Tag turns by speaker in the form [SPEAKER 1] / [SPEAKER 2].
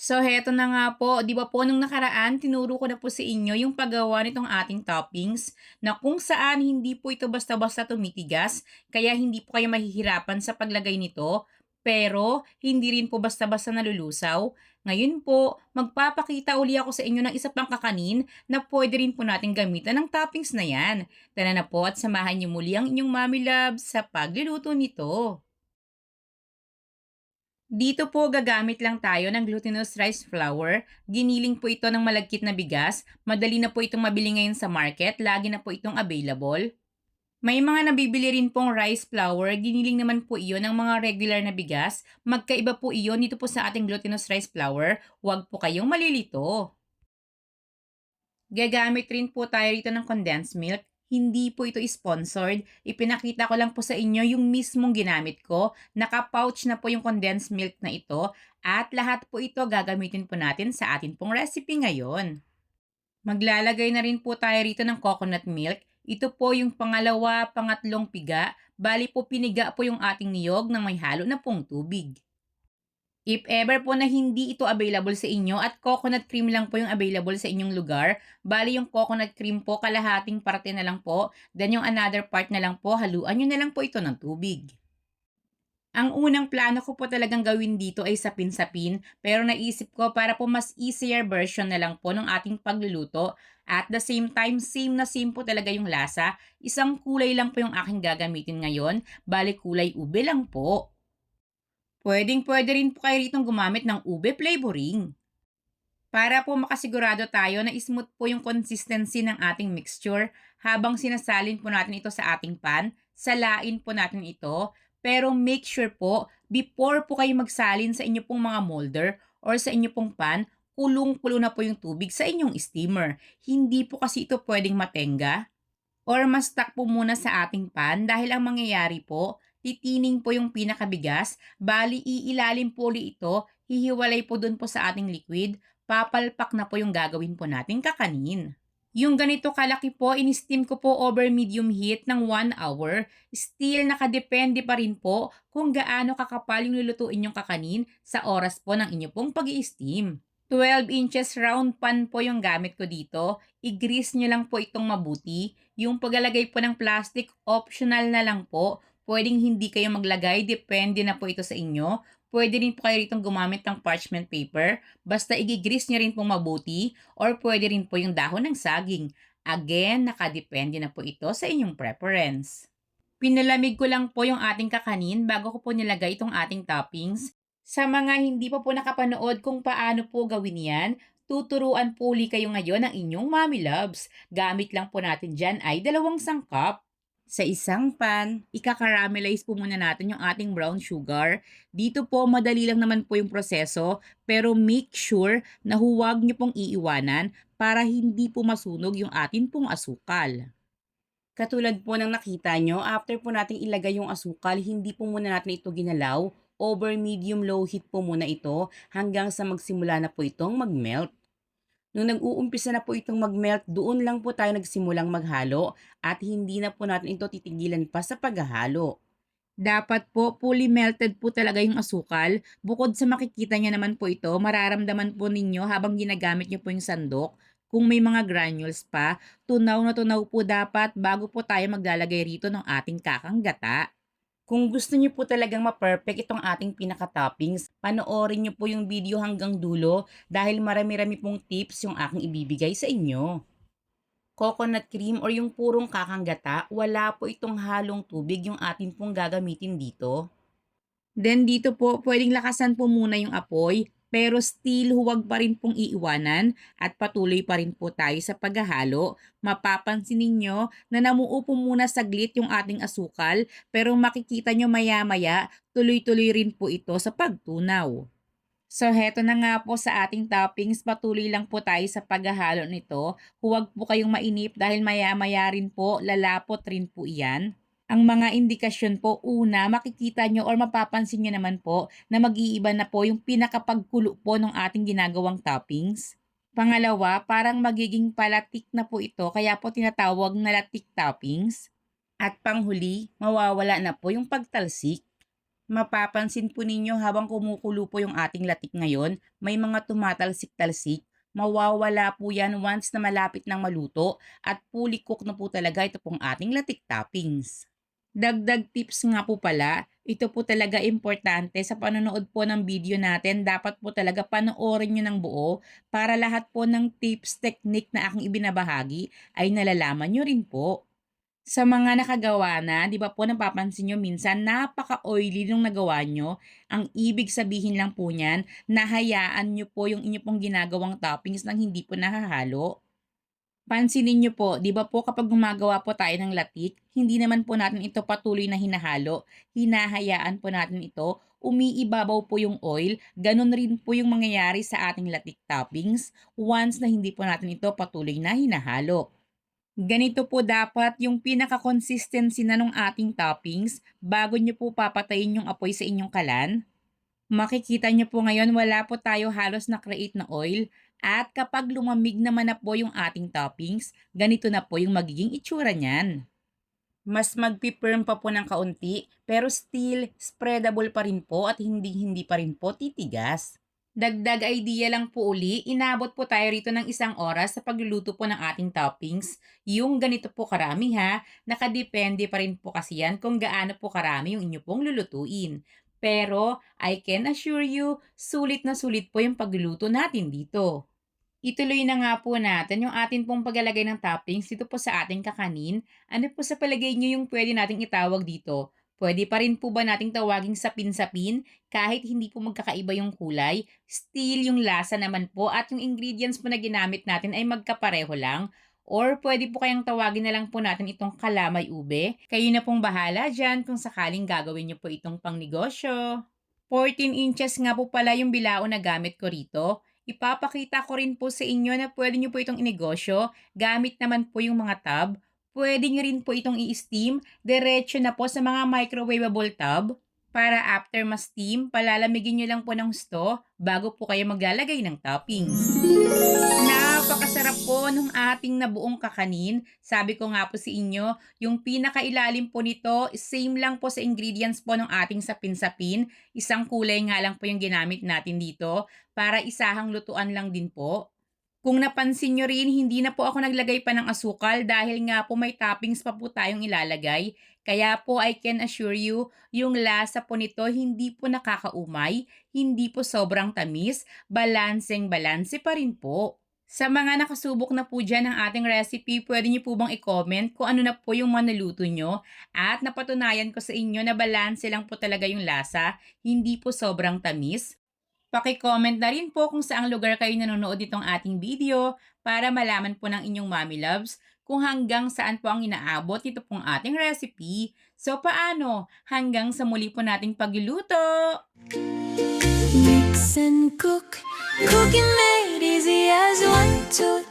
[SPEAKER 1] So, heto na nga po, 'di ba po nung nakaraan tinuro ko na po sa inyo yung paggawa nitong ating toppings na kung saan hindi po ito basta-basta tumitigas, kaya hindi po kayo mahihirapan sa paglagay nito, pero hindi rin po basta-basta nalulusaw. Ngayon po, magpapakita uli ako sa inyo ng isa pang kakanin na pwede rin po natin gamitan ng toppings na yan. Tara na po at samahan niyo muli ang inyong mommy loves sa pagluluto nito. Dito po gagamit lang tayo ng glutinous rice flour. Giniling po ito ng malagkit na bigas. Madali na po itong mabili ngayon sa market. Lagi na po itong available. May mga nabibili rin pong rice flour. Giniling naman po iyon ng mga regular na bigas. Magkaiba po iyon dito po sa ating glutinous rice flour. Huwag po kayong malilito. Gagamit rin po tayo rito ng condensed milk. Hindi po ito sponsored. Ipinakita ko lang po sa inyo yung mismong ginamit ko. Naka-pouch na po yung condensed milk na ito. At lahat po ito gagamitin po natin sa atin pong recipe ngayon. Maglalagay na rin po tayo rito ng coconut milk. Ito po yung pangalawa, pangatlong piga. Bali po piniga po yung ating niyog ng may halo na pong tubig. If ever po na hindi ito available sa inyo at coconut cream lang po yung available sa inyong lugar, bali yung coconut cream po kalahating parte na lang po, then yung another part na lang po, haluan nyo na lang po ito ng tubig. Ang unang plano ko po talagang gawin dito ay sapin-sapin, pero naisip ko para po mas easier version na lang po ng ating pagluluto. At the same time, same na same po talaga yung lasa. Isang kulay lang po yung aking gagamitin ngayon, bali kulay ube lang po. Pwedeng-pwede rin po kayo ritong gumamit ng ube flavoring. Para po makasigurado tayo na smooth po yung consistency ng ating mixture habang sinasalin po natin ito sa ating pan, salain po natin ito, pero make sure po before po kayo magsalin sa inyo pong mga molder or sa inyo pong pan, kulong-kulo na po yung tubig sa inyong steamer. Hindi po kasi ito pwedeng matenga or mas-stuck po muna sa ating pan dahil ang mangyayari po, titining po yung pinakabigas, bali iilalim po uli ito, hihiwalay po dun po sa ating liquid, papalpak na po yung gagawin po nating kakanin. Yung ganito kalaki po, in-steam ko po over medium heat ng 1 hour. Still, nakadepende pa rin po kung gaano kakapal yung lulutuin yung kakanin sa oras po ng inyo pong pag steam 12 inches round pan po yung gamit ko dito. I-grease nyo lang po itong mabuti. Yung paglalagay po ng plastic, optional na lang po. Pwedeng hindi kayo maglagay, depende na po ito sa inyo. Pwede rin po kayo ritong gumamit ng parchment paper. Basta i-grease nyo rin pong mabuti or pwede rin po yung dahon ng saging. Again, nakadepende na po ito sa inyong preference. Pinalamig ko lang po yung ating kakanin bago ko po nilagay itong ating toppings. Sa mga hindi pa po nakapanood kung paano po gawin yan, tuturuan po uli kayo ngayon ng inyong mommy loves. Gamit lang po natin dyan ay dalawang sangkap. Sa isang pan, ika-caramelize po muna natin yung ating brown sugar. Dito po, madali lang naman po yung proseso, pero make sure na huwag niyo pong iiwanan para hindi po masunog yung atin pong asukal. Katulad po ng nakita nyo, after po natin ilagay yung asukal, hindi po muna natin ito ginalaw over medium low heat po muna ito hanggang sa magsimula na po itong mag-melt. Nung nag-uumpisa na po itong mag-melt, doon lang po tayo nagsimulang maghalo at hindi na po natin ito titigilan pa sa paghahalo. Dapat po fully melted po talaga yung asukal. Bukod sa makikita niya naman po ito, mararamdaman po ninyo habang ginagamit niyo po yung sandok. Kung may mga granules pa, tunaw na tunaw po dapat bago po tayo maglalagay rito ng ating kakang gata. Kung gusto niyo po talagang ma-perfect itong ating pinaka-toppings, panoorin niyo po yung video hanggang dulo dahil marami-rami pong tips yung aking ibibigay sa inyo. Coconut cream or yung purong kakanggata, wala po itong halong tubig yung atin pong gagamitin dito. Then dito po, pwedeng lakasan po muna yung apoy pero still huwag pa rin pong iiwanan at patuloy pa rin po tayo sa paghahalo. Mapapansin ninyo na namuo po muna saglit yung ating asukal pero makikita nyo maya-maya tuloy-tuloy rin po ito sa pagtunaw. So heto na nga po sa ating toppings, patuloy lang po tayo sa paghahalo nito. Huwag po kayong mainip dahil maya-maya rin po, lalapot rin po iyan. Ang mga indikasyon po, una, makikita nyo or mapapansin nyo naman po na mag-iiba na po yung pinakapagkulo po ng ating ginagawang toppings. Pangalawa, parang magiging palatik na po ito kaya po tinatawag na latik toppings. At panghuli, mawawala na po yung pagtalsik. Mapapansin po ninyo habang kumukulo po yung ating latik ngayon, may mga tumatalsik-talsik. Mawawala po yan once na malapit ng maluto at fully cook na po talaga ito pong ating latik toppings. Dagdag tips nga po pala, ito po talaga importante sa panonood po ng video natin. Dapat po talaga panoorin nyo ng buo para lahat po ng tips, technique na aking ibinabahagi ay nalalaman nyo rin po. Sa mga nakagawa na, di ba po napapansin nyo minsan napaka-oily nung nagawa nyo. Ang ibig sabihin lang po niyan, nahayaan nyo po yung inyo pong ginagawang toppings nang hindi po nahahalo. Pansinin nyo po, di ba po kapag gumagawa po tayo ng latik, hindi naman po natin ito patuloy na hinahalo. Hinahayaan po natin ito, umiibabaw po yung oil, ganun rin po yung mangyayari sa ating latik toppings once na hindi po natin ito patuloy na hinahalo. Ganito po dapat yung pinaka-consistency na ng ating toppings bago nyo po papatayin yung apoy sa inyong kalan. Makikita nyo po ngayon wala po tayo halos na create na oil at kapag lumamig naman na po yung ating toppings, ganito na po yung magiging itsura niyan. Mas magpipirm pa po ng kaunti pero still spreadable pa rin po at hindi hindi pa rin po titigas. Dagdag idea lang po uli, inabot po tayo rito ng isang oras sa pagluluto po ng ating toppings. Yung ganito po karami ha, nakadepende pa rin po kasi yan kung gaano po karami yung inyo pong lulutuin. Pero I can assure you, sulit na sulit po yung pagluluto natin dito. Ituloy na nga po natin yung atin pong paglalagay ng toppings dito po sa ating kakanin. Ano po sa palagay nyo yung pwede nating itawag dito? Pwede pa rin po ba nating tawaging sapin-sapin kahit hindi po magkakaiba yung kulay? Still yung lasa naman po at yung ingredients po na ginamit natin ay magkapareho lang? Or pwede po kayang tawagin na lang po natin itong kalamay ube. Kayo na pong bahala dyan kung sakaling gagawin nyo po itong pangnegosyo. 14 inches nga po pala yung bilao na gamit ko rito. Ipapakita ko rin po sa inyo na pwede nyo po itong inegosyo gamit naman po yung mga tub. Pwede nyo rin po itong i-steam diretso na po sa mga microwavable tub para after ma-steam, palalamigin nyo lang po ng gusto bago po kayo maglalagay ng toppings. Napakasarap po nung ating nabuong kakanin. Sabi ko nga po sa inyo, yung pinakailalim po nito, same lang po sa ingredients po ng ating sapin-sapin. Isang kulay nga lang po yung ginamit natin dito para isahang lutuan lang din po. Kung napansin nyo rin, hindi na po ako naglagay pa ng asukal dahil nga po may toppings pa po tayong ilalagay. Kaya po I can assure you, yung lasa po nito hindi po nakakaumay, hindi po sobrang tamis, balanseng balanse pa rin po. Sa mga nakasubok na po dyan ng ating recipe, pwede niyo po bang i-comment kung ano na po yung manaluto nyo at napatunayan ko sa inyo na balanse lang po talaga yung lasa, hindi po sobrang tamis. Paki-comment na rin po kung saang lugar kayo nanonood itong ating video para malaman po ng inyong mommy loves kung hanggang saan po ang inaabot ito pong ating recipe. So paano? Hanggang sa muli po nating pagluluto!
[SPEAKER 2] Mix and cook, cooking made easy as one, two,